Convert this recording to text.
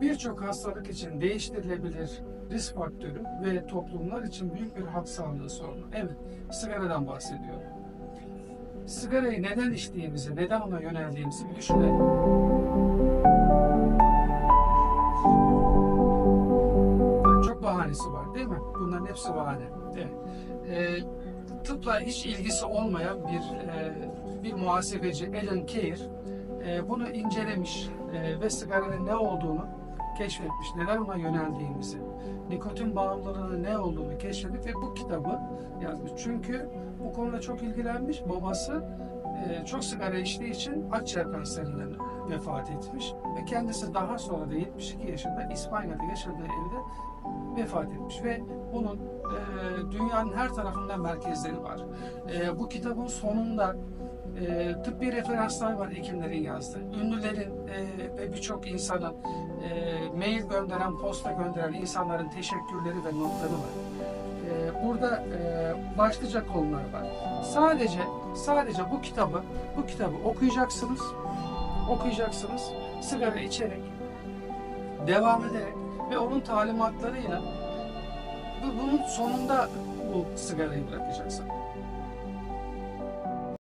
birçok hastalık için değiştirilebilir risk faktörü ve toplumlar için büyük bir halk sağlığı sorunu. Evet, sigaradan bahsediyorum. Sigarayı neden içtiğimizi, neden ona yöneldiğimizi bir düşünelim. Çok bahanesi var değil mi? Bunların hepsi bahane. Evet. Ee, tıpla hiç ilgisi olmayan bir e, bir muhasebeci Alan Keir e, bunu incelemiş e, ve sigaranın ne olduğunu keşfetmiş, neden ona yöneldiğimizi, nikotin bağımlılığının ne olduğunu keşfedip ve bu kitabı yazmış. Çünkü bu konuda çok ilgilenmiş. Babası e, çok sigara içtiği için akciğer kanserinden vefat etmiş ve kendisi daha sonra da 72 yaşında İspanya'da yaşadığı evde vefat etmiş ve bunun e, dünyanın her tarafında merkezleri var. E, bu kitabın sonunda e, tıbbi referanslar var hekimlerin yazdığı. Ünlülerin e, ve birçok insanın e, mail gönderen, posta gönderen insanların teşekkürleri ve notları var. E, burada e, başlıca konular var. Sadece sadece bu kitabı bu kitabı okuyacaksınız. Okuyacaksınız. Sigara içerek devam ederek ve onun talimatlarıyla bu- bunun sonunda bu sigarayı bırakacaksın.